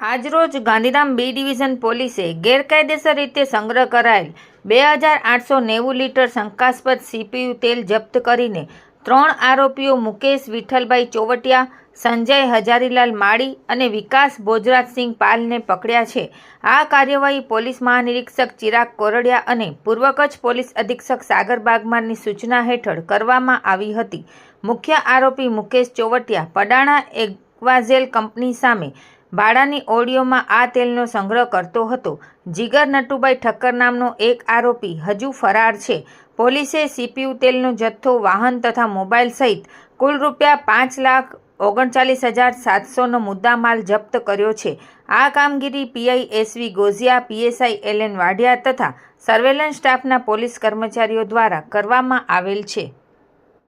આજરોજ Gandhidham B division પોલીસે ગેરકાયદેસર રીતે સંગ્રહ કરાયેલ બે હજાર આઠસો નેવું લીટર શંકાસ્પદ સીપીયુ તેલ જપ્ત કરીને ત્રણ આરોપીઓ મુકેશ વિઠ્ઠલભાઈ ચોવટિયા, સંજય હજારીલાલ માળી અને વિકાસ ભોજરાજસિંહ પાલને પકડ્યા છે. આ કાર્યવાહી પોલીસ મહાનિરીક્ષક ચિરાગ કોરડિયા અને પૂર્વ કચ્છ પોલીસ અધિક્ષક સાગર બાગમારની સૂચના હેઠળ કરવામાં આવી હતી. મુખ્ય આરોપી મુકેશ ચોવટિયા, પડાણા એક્વાઝેલ કંપની સામે ભાડાની ઓડિયોમાં આ તેલનો સંગ્રહ કરતો હતો. જીગર નટુભાઈ ઠક્કર નામનો એક આરોપી હજુ ફરાર છે. પોલીસે સીપીયુ તેલનો જથ્થો, વાહન તથા મોબાઈલ સહિત કુલ રૂપિયા પાંચ લાખ ઓગણચાલીસ હજાર સાતસોનો મુદ્દામાલ જપ્ત કર્યો છે. આ કામગીરી PI SV Gojiya, PSI L N Vadhiya તથા સર્વેલન્સ સ્ટાફના પોલીસ કર્મચારીઓ દ્વારા કરવામાં આવેલ છે.